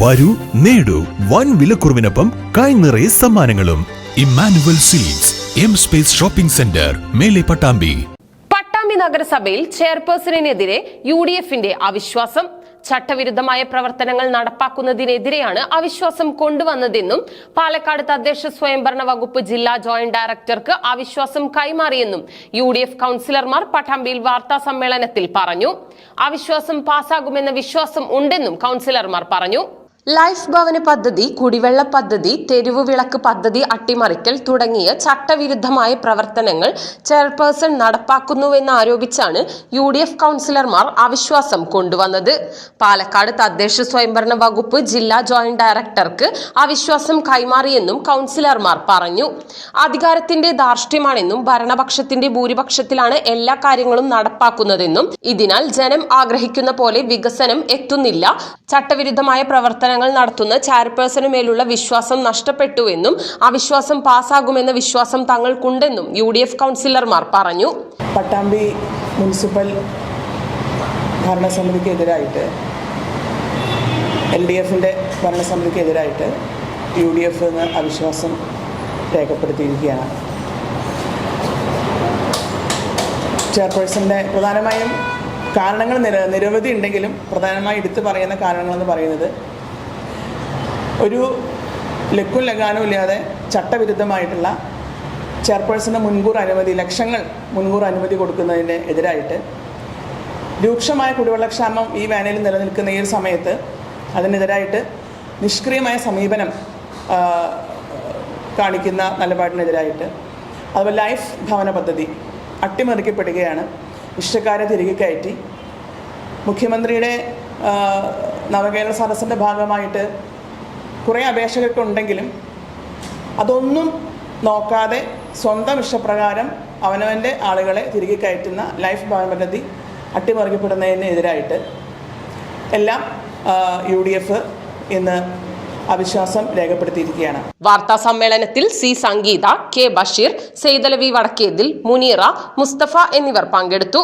വരൂ നേടൂ. വൻ വിലക്കുറവിനൊപ്പം കൈ നിറയെ സമ്മാനങ്ങളും. Immanuel seeds M space shopping centre മേലെ പട്ടാമ്പി. പട്ടാമ്പി നഗരസഭയിൽ ചെയർപേഴ്സണിനെതിരെ യു ഡി എഫിന്റെ അവിശ്വാസം. ചട്ടവിരുദ്ധമായ പ്രവർത്തനങ്ങൾ നടപ്പാക്കുന്നതിനെതിരെയാണ് അവിശ്വാസം കൊണ്ടുവന്നതെന്നും പാലക്കാട് തദ്ദേശ സ്വയംഭരണ വകുപ്പ് ജില്ലാ ജോയിന്റ് ഡയറക്ടർക്ക് അവിശ്വാസം കൈമാറിയെന്നും യു ഡി എഫ് കൌൺസിലർമാർ പട്ടാമ്പിയിൽ വാർത്താ സമ്മേളനത്തിൽ പറഞ്ഞു. അവിശ്വാസം പാസ്സാകുമെന്ന വിശ്വാസം ഉണ്ടെന്നും കൌൺസിലർമാർ പറഞ്ഞു. ലൈഫ് ഭവന പദ്ധതി കുടിവെള്ള പദ്ധതി തെരുവ് വിളക്ക് പദ്ധതി അട്ടിമറിക്കൽ തുടങ്ങിയ ചട്ടവിരുദ്ധമായ പ്രവർത്തനങ്ങൾ ചെയർപേഴ്സൺ നടപ്പാക്കുന്നുവെന്ന് ആരോപിച്ചാണ് യു ഡി എഫ് കൗൺസിലർമാർ അവിശ്വാസം കൊണ്ടുവന്നത്. പാലക്കാട് തദ്ദേശ സ്വയംഭരണ വകുപ്പ് ജില്ലാ ജോയിന്റ് ഡയറക്ടർക്ക് അവിശ്വാസം കൈമാറിയെന്നും കൗൺസിലർമാർ പറഞ്ഞു. അധികാരത്തിന്റെ ധാർഷ്ട്യമാണെന്നും ഭരണപക്ഷത്തിന്റെ ഭൂരിപക്ഷത്തിലാണ് എല്ലാ കാര്യങ്ങളും നടപ്പാക്കുന്നതെന്നും ഇതിനാൽ ജനം ആഗ്രഹിക്കുന്ന പോലെ വികസനം എത്തുന്നില്ല. ചട്ടവിരുദ്ധമായ പ്രവർത്തനങ്ങൾ നടത്തുന്ന ചെയർപേഴ്സണു മേലുള്ള വിശ്വാസം നഷ്ടപ്പെട്ടുവെന്നും അവിശ്വാസം പാസ്സാകുമെന്ന വിശ്വാസം തങ്ങൾക്കുണ്ടെന്നും യു ഡി എഫ് കൗൺസിലർമാർ പറഞ്ഞു. പട്ടാമ്പി മുനിസിപ്പൽ ഭരണസമിതിക്കെതിരായിട്ട് എൽ ഡി എഫിന്റെ ഭരണസമിതിക്കെതിരായിട്ട് യു ഡി എഫ് എന്ന് അവിശ്വാസം രേഖപ്പെടുത്തിയിരിക്കുകയാണ്. ചെയർപേഴ്സന്റെ പ്രധാനമായും കാരണങ്ങൾ നിര നിരവധി ഉണ്ടെങ്കിലും പ്രധാനമായി എടുത്തു പറയുന്ന കാരണങ്ങളെന്ന് പറയുന്നത് ഒരു ലക്കും ലഗാനും ഇല്ലാതെ ചട്ടവിരുദ്ധമായിട്ടുള്ള ചെയർപേഴ്സണ് മുൻകൂർ അനുമതി ലക്ഷങ്ങൾ മുൻകൂർ അനുമതി കൊടുക്കുന്നതിന് എതിരായിട്ട് രൂക്ഷമായ കുടിവെള്ളക്ഷാമം ഈ വേനലിൽ നിലനിൽക്കുന്ന ഈ ഒരു സമയത്ത് അതിനെതിരായിട്ട് നിഷ്ക്രിയമായ സമീപനം കാണിക്കുന്ന നിലപാടിനെതിരായിട്ട്. അതുപോലെ ലൈഫ് ഭവന പദ്ധതി അട്ടിമറിക്കപ്പെടുകയാണ്. ഇഷ്ടക്കാരെ തിരികെ കയറ്റി. മുഖ്യമന്ത്രിയുടെ നവകേരള സദസ്സിന്റെ ഭാഗമായിട്ട് കുറേ അപേക്ഷകർക്ക് ഉണ്ടെങ്കിലും അതൊന്നും നോക്കാതെ സ്വന്തം ഇഷ്ടപ്രകാരം അവനവന്റെ ആളുകളെ തിരികെ കയറ്റുന്ന ലൈഫ് പദ്ധതി അട്ടിമറിക്കപ്പെടുന്നതിനെതിരായിട്ട് എല്ലാം യു ഡി എഫ് ഇന്ന് അവിശ്വാസം രേഖപ്പെടുത്തിയിരിക്കുകയാണ്. വാർത്താ സമ്മേളനത്തിൽ സി സംഗീത കെ ബഷീർ സെയ്തലവി വടക്കേതിൽ മുനീറ മുസ്തഫ എന്നിവർ പങ്കെടുത്തു.